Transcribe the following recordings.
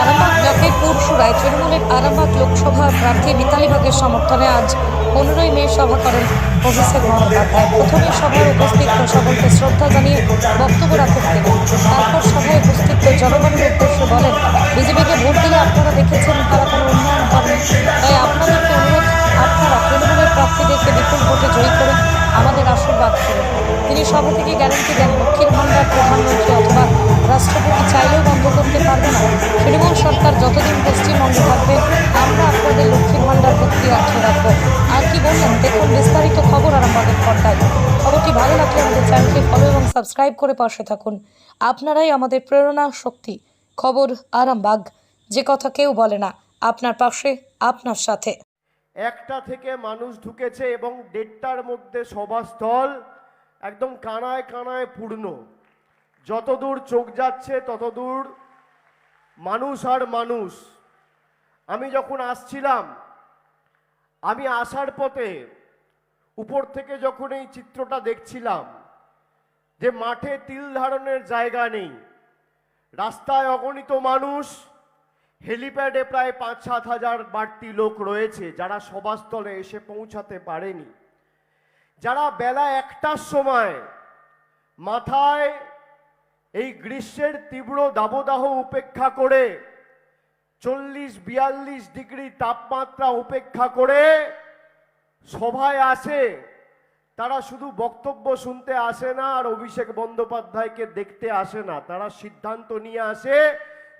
আরামবাগ ব্লকের পুরসুরায় তৃণমূলের আরামবাগ লোকসভা প্রার্থী মিতালি বাগের সমর্থনে আজ পনেরোই মে সভা করেন অভিষেক বন্দ্যোপাধ্যায়। প্রথমে সভায় উপস্থিত সকলকে শ্রদ্ধা জানিয়ে বক্তব্য রাখেন তিনি। তারপর সভায় উপস্থিত জনগণের উদ্দেশ্যে বলেন, বিজেপিকে ভোট দিলে আপনারা দেখেছেন তারা কোনো উন্নয়ন করেন। তাই আপনাদেরকে অনুরোধ, আপনারা তৃণমূলের প্রার্থীদেরকে বিপুল ভোটে জয়ী করে আমাদের আশীর্বাদ করুন। তিনি সভা থেকে গ্যারান্টি দেন লক্ষ্মীর ভান্ডার প্রধানমন্ত্রী অথবা রাষ্ট্রপতি চাইলেও বন্ধ করতে পারবে না। তৃণমূল সরকার যতদিন পশ্চিমবঙ্গে থাকবে, আমরা আপনাদের লক্ষ্মীর ভান্ডার ভর্তি অর্থ রাখব। আর কি বললেন? দেখুন, বিস্তারিত খবর আরামবাগের পর্দায়। খবরটি ভালো লাগলে আমাদের চ্যানেলকে ফলো এবং সাবস্ক্রাইব করে পাশে থাকুন। আপনারাই আমাদের প্রেরণা, শক্তি। খবর আরামবাগ। যে কথা কেউ বলে না, আপনার পাশে, আপনার সাথে। একটা থেকে মানুষ ঢুকেছে এবং দেড়টার মধ্যে সভাস্থল একদম কানায় কানায় পূর্ণ। যতদূর চোখ যাচ্ছে, ততদূর মানুষ আর মানুষ। আমি যখন আসছিলাম, আমি আসার পথে উপর থেকে যখন এই চিত্রটা দেখছিলাম যে মাঠে তিল ধারণের জায়গা নেই, রাস্তায় অগণিত মানুষ, হেলিপ্যাডে প্রায় পাঁচ সাত হাজার বাড়তি লোক রয়েছে যারা সভাস্থলে এসে পৌঁছাতে পারেনি। যারা বেলা একটার সময় মাথায় এই গ্রীষ্মের তীব্র দাবদাহ উপেক্ষা করে চল্লিশ, বিয়াল্লিশ ডিগ্রি তাপমাত্রা উপেক্ষা করে সভায় আসে, তারা শুধু বক্তব্য শুনতে আসে না আর অভিষেক বন্দ্যোপাধ্যায়কে দেখতে আসে না। তারা সিদ্ধান্ত নিয়ে আসে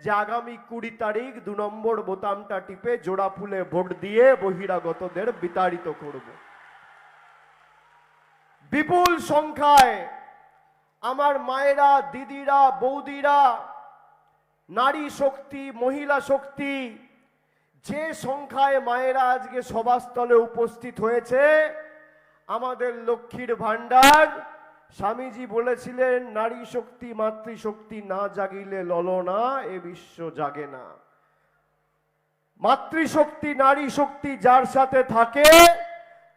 যে আগামী কুড়ি তারিখ দু নম্বর বোতামটা টিপে জোড়া ফুলে ভোট দিয়ে বহিরাগতদের বিতাড়িত করব। বিপুল সংখ্যায় আমার মায়েরা, দিদিরা, বৌদিরা, নারী শক্তি, মহিলা শক্তি, যে সংখ্যায় মায়েরা আজকে সভাস্থলে উপস্থিত হয়েছে, আমাদের লক্ষ্মীর ভাণ্ডার, স্বামীজি বলেছিলেন, নারী শক্তি মাতৃশক্তি না জাগিলে ললনা, এ বিশ্ব জাগে না। মাতৃশক্তি নারী শক্তি যার সাথে থাকে,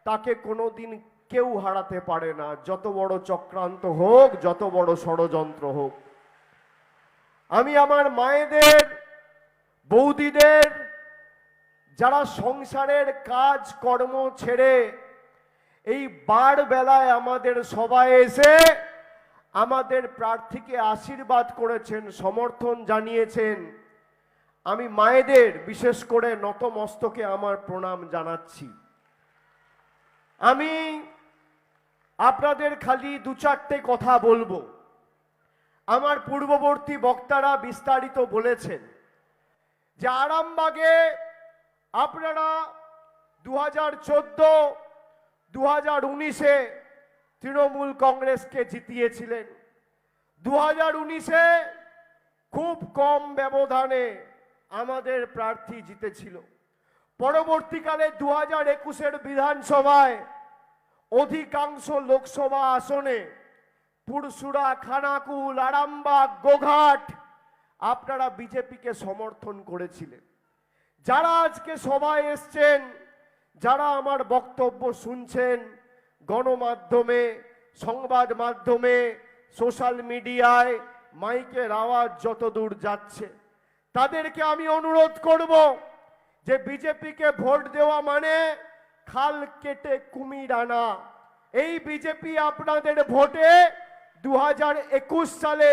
তাকে কোনোদিন কেউ হারাতে পারে না। যত বড় চক্রান্ত হোক, যত বড় ষড়যন্ত্র হোক। আমি আমার মায়েদের, বৌদিদের, যারা সংসারের কাজ, কর্ম ছেড়ে এই বার বেলায় আমাদের সবাই এসে আমাদের প্রার্থীকে আশীর্বাদ করেছেন, সমর্থন জানিয়েছেন। আমি মায়েদের, বিশেষ করে নতমস্তকে আমার প্রণাম জানাচ্ছি। আমি আপনাদের খালি দু চারটে কথা বলব। আমার পূর্ববর্তী বক্তারা বিস্তারিত বলেছেন যে আরামবাগে আপনারা দু হাজার চোদ্দ দু হাজার উনিশে তৃণমূল কংগ্রেসকে জিতিয়েছিলেন। দু হাজার উনিশে খুব কম ব্যবধানে আমাদের প্রার্থী জিতেছিল। পরবর্তীকালে দু হাজার একুশের বিধানসভায় অধিকাংশ লোকসভা আসনে পুরসুরা, খানাকুল, আরামবাগ, গোঘাট আপনারা বিজেপিকে সমর্থন করেছিলেন। যারা আজকে সভায় এসছেন, যারা আমার বক্তব্য শুনছেন গণমাধ্যমে, সংবাদ মাধ্যমে, সোশ্যাল মিডিয়ায়, মাইকের আওয়াজ যত দূর যাচ্ছে, তাদেরকে আমি অনুরোধ করব যে বিজেপিকে ভোট দেওয়া মানে খাল কেটে কুমির আনা। এই বিজেপি আপনাদের ভোটে দু হাজার একুশ সালে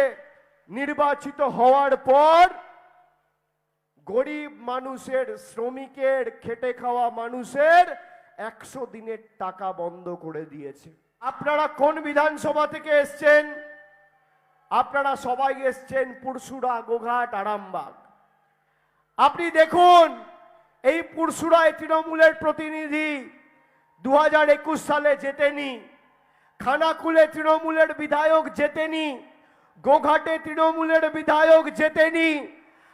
নির্বাচিত হওয়ার পর গরিব মানুষের, শ্রমিকের, খেটে খাওয়া মানুষের একশো দিনের টাকা বন্ধ করে দিয়েছে। আপনারা কোন বিধানসভা থেকে এসছেন? আপনারা সবাই এসছেন পুরসুরা গোঘাট, আরামবাগ। আপনি দেখুন এই পুরসুরায় তৃণমূলের প্রতিনিধি দু হাজার একুশ সালে জেতেনি। খানাকুলে তৃণমূলের বিধায়ক জেতেনি। গোঘাটে তৃণমূলের বিধায়ক জেতেনি।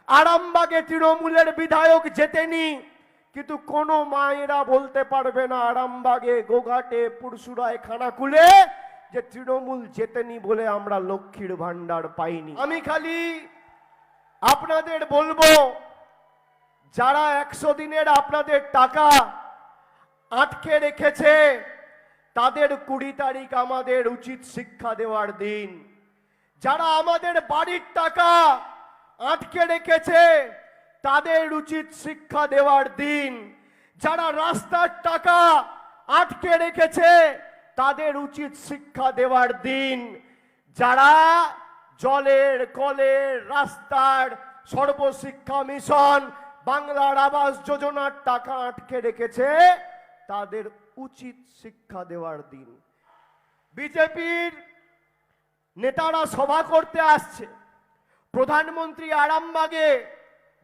আরামবাগে তৃণমূলের বিধায়ক জেতেনি। কিন্তু কোনো মায়েরা বলতে পারবে না আরামবাগে, গোঘাটে পুরসুরায় খানাকুলে যে তৃণমূল জেতেনি বলে আমরা লক্ষ্মীর ভান্ডার পাইনি। আমি খালি আপনাদের বলব যারা একশো দিনের আপনাদের টাকা আটকে রেখেছে, তাদের কুড়ি তারিখ আমাদের উচিত শিক্ষা দেওয়ার দিন। যারা আমাদের বাড়ির টাকা আটকে রেখেছে, তাদের উচিত শিক্ষা দেওয়ার দিন। যারা রাস্তার টাকা আটকে রেখেছে, তাদের উচিত শিক্ষা দেওয়ার দিন। যারা জলের কলের রাস্তার সর্বশিক্ষা মিশন বাংলার আবাস যোজনার টাকা আটকে রেখেছে তাদের উচিত শিক্ষা দেওয়ার দিন। বিজেপির নেতারা সভা করতে আসছে। প্রধানমন্ত্রী আরামবাগে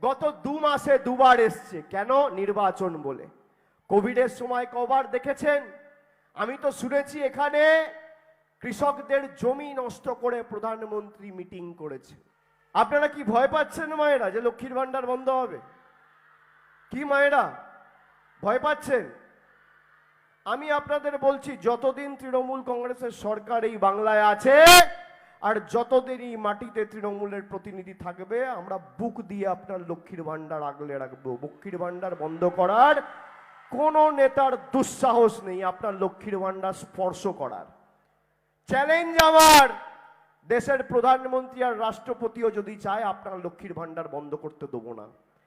গত দু মাসে দুবার এসছে। কেন? নির্বাচন বলে। কোভিডের সময় কবার দেখেছেন? আমি তো শুনেছি এখানে কৃষকদের জমি নষ্ট করে প্রধানমন্ত্রী মিটিং করেছে। আপনারা কি ভয় পাচ্ছেন মায়েরা যে লক্ষ্মীর ভান্ডার বন্ধ হবে? কি মায়েরা? ভয় পাচ্ছেন? আমি আপনাদের বলছি, যতদিন তৃণমূল কংগ্রেসের সরকার এই বাংলায় আছে, আর যতদিন এই মাটিতে তৃণমূলের প্রতিনিধি থাকবে, আমরা বুক দিয়ে আপনার লক্ষ্মীর ভান্ডার আগলে রাখব। লক্ষ্মীর ভান্ডার বন্ধ করার কোন নেতার দুঃসাহস নেই, আপনার লক্ষ্মীর ভান্ডার স্পর্শ করার। চ্যালেঞ্জ আমার, দেশের প্রধানমন্ত্রী আর রাষ্ট্রপতিও যদি চায়, আপনার লক্ষ্মীর ভান্ডার বন্ধ করতে দেবো না।